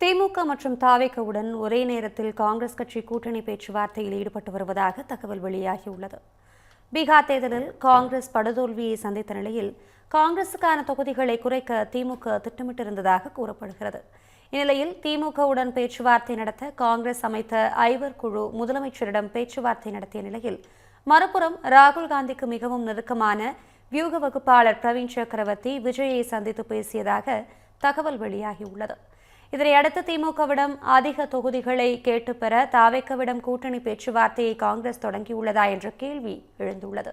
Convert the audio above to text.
திமுக மற்றும் தாவேகவுடன் ஒரே நேரத்தில் காங்கிரஸ் கட்சி கூட்டணி பேச்சுவார்த்தையில் ஈடுபட்டு வருவதாக தகவல் வெளியாகியுள்ளது. பீகார் தேர்தலில் காங்கிரஸ் படுதோல்வியை சந்தித்த நிலையில் காங்கிரசுக்கான தொகுதிகளை குறைக்க திமுக திட்டமிட்டிருந்ததாக கூறப்படுகிறது. இந்நிலையில் திமுகவுடன் பேச்சுவார்த்தை நடத்த காங்கிரஸ் அமைத்த ஐவர் குழு முதலமைச்சரிடம் பேச்சுவார்த்தை நடத்திய நிலையில் மறுபுறம் ராகுல் காந்திக்கு மிகவும் நெருக்கமான வியூக வகுப்பாளர் பிரவீன் சக்கரவர்த்தி விஜயை சந்தித்து பேசியதாக தகவல் வெளியாகியுள்ளது. இதனையடுத்து திமுகவிடம் அதிக தொகுதிகளை கேட்டு பெற தாவேக்கவிடம் கூட்டணி பேச்சுவார்த்தையை காங்கிரஸ் தொடங்கியுள்ளதா என்ற கேள்வி எழுந்துள்ளது.